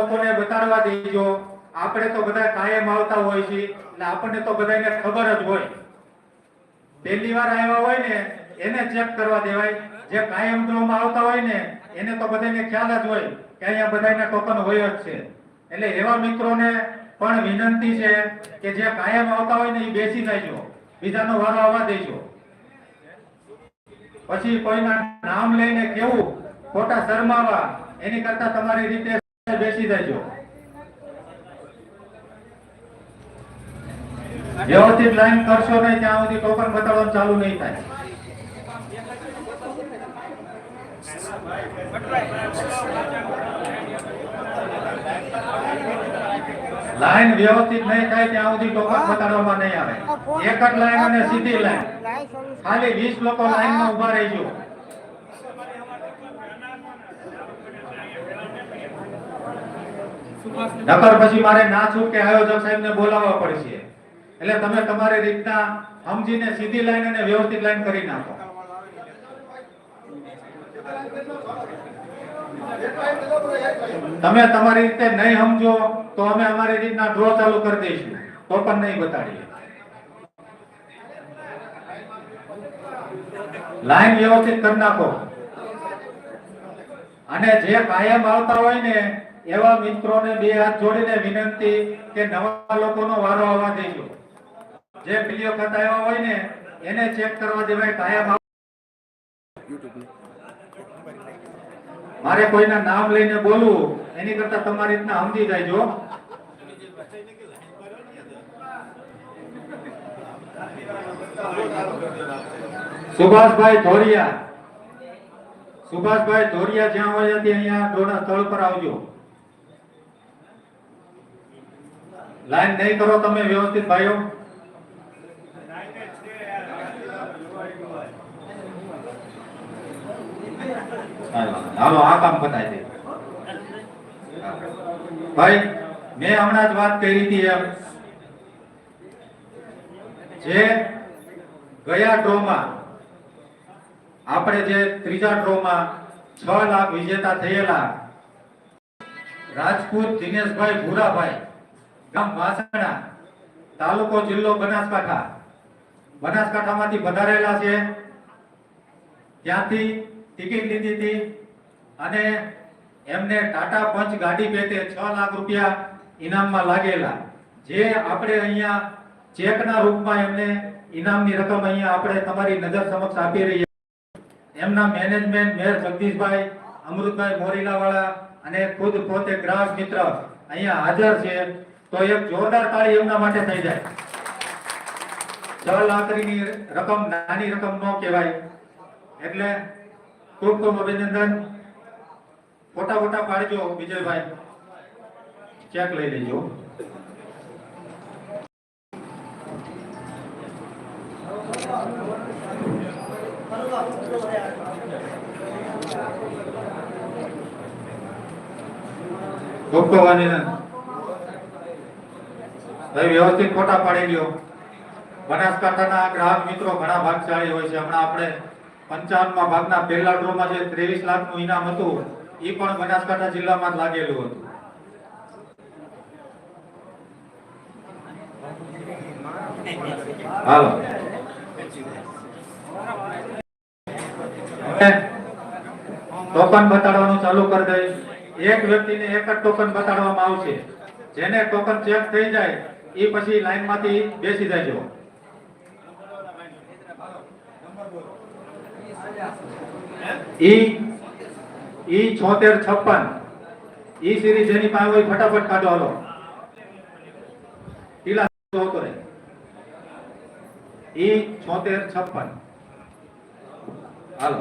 લોકોને બતાડવા દેજો. આપણે તો બધા કાયમ આવતા હોય છે એટલે આપણને તો બધાને ખબર જ હોય. પહેલી વાર આવ્યા હોય ને, એને ચેક કરવા દેવાય. જે કાયમ ડ્રોમાં આવતા હોય ને, એને તો બધાને ખ્યાલ જ હોય કે અહીંયા બધાને ટોકન હોય જ છે. એટલે એવા મિત્રોને પણ વિનંતી છે કે જે કાયમ આવતા હોય ને એ બેસી જાયજો બીજાનો વારો આવવા દેજો. પછી કોઈના નામ લઈને કેવું? ખોટા શરમાવા. એની કરતા તમારી રીતે બેસી જાયજો વ્યવસ્થિત લાઈન કરશો નહીં, ત્યાં સુધી ટોકન બતાવવાનું ચાલુ નહીં થાય. લાઈન વ્યવસ્થિત નહીં થાય, ત્યાં સુધી ટોકન બતાડવામાં નહીં આવે. એક જ લાઈન અને સીધી લાઈન ખાલી વીસ લોકો લાઈનમાં ઊભા રહેજો. નકર પછી મારે ના કે આયોજક સાહેબને બોલાવવા પડશે. એટલે તમે તમારી રીતના સમજીને સીધી લાઈન અને વ્યવસ્થિત લાઈન કરી નાખો. તમે તમારી રીતે નહીં સમજો તો અમે અમારી રીતના ડ્રો ચાલુ કરી દઈશું. તો પણ નહીં બતાડીએ. લાઈન વ્યવસ્થિત કરી નાખો. અને જે કાયમ આવતા હોય ને એવા મિત્રોને બે હાથ જોડીને વિનંતી કે નવા લોકોનો વારો આવવા દેજો. જે પેલી ખાતા એવા હોય ને, એને ચેક કરવા દેવાય કાયમ મારે કોઈના નામ લઈને બોલવું, એની કરતા તમારી રીતના સમજી જાયજો સુભાષભાઈ ધોરિયા. સુભાષભાઈ ધોરિયા જ્યાં હોય ત્યાં અહીંયા ડોના સ્થળ પર આવજો. લાઈન નહીં કરો તમે વ્યવસ્થિત ભાઈઓ. હાલો, આ કામ પતાય દે. ભાઈ મેં હમણાં જ વાત કરી હતી એમ. જે ગયા ડ્રોમાં આપણે જે ત્રીજા ડ્રોમાં છ લાખ વિજેતા થયેલા રાજપૂત દિનેશભાઈ ભૂરાભાઈ ગામ વાસણા, તાલુકો જિલ્લો બનાસકાંઠા. બનાસકાંઠામાંથી પધારેલા છે. ત્યાંથી ટિકિટ લીધી હતી અને એમને ટાટા પંચ ગાડી પેટે છ લાખ રૂપિયા ઇનામમાં લાગેલા. જે આપણે અહીંયા ચેકના રૂપમાં એમને ઇનામની રકમ અહીંયા આપણે તમારી નજર સમક્ષ આપી રહ્યા એમના મેનેજમેન્ટ મેયર જગદીશભાઈ, અમૃતભાઈ મોરીલાવાળા અને ખુદ પોતે ગ્રાહક મિત્ર અહીંયા હાજર છે. તો એક જોરદાર તાળી એમના માટે થઈ જાય. છ લાખની રકમ, નાની રકમ ન કહેવાય. એટલે ખૂબ ખૂબ અભિનંદન. ફોટા ફોટા પાડજો વિજયભાઈ. ચેક લઈ લેજો. ખૂબ ખૂબ વ્યવસ્થિત ફોટા પાડી લ્યો. બનાસકાંઠાના ગ્રાહક મિત્રો ઘણા ભાગશાળી હોય છે. હમણાં આપણે પંચાવનમાં ભાગના પહેલા ડ્રોમાં જે ત્રેવીસ લાખનું ઇનામ હતું એ પણ બનાસકાંઠા જિલ્લામાં જ લાગેલું હતું. ટોકન બતાડવાનું ચાલુ કરી દઈશ. એક વ્યક્તિને એક જ ટોકન બતાડવામાં આવશે. જેને ટોકન ચેક થઈ જાય એ પછી લાઈનમાંથી બેસી જજો ઈ ઈ છોતેર છપ્પન. ઈ સિરીઝ જેની પાસે હોય ફટાફટ કાઢો હાલો. રહે. ઈ છોતેર છપ્પન. હાલો.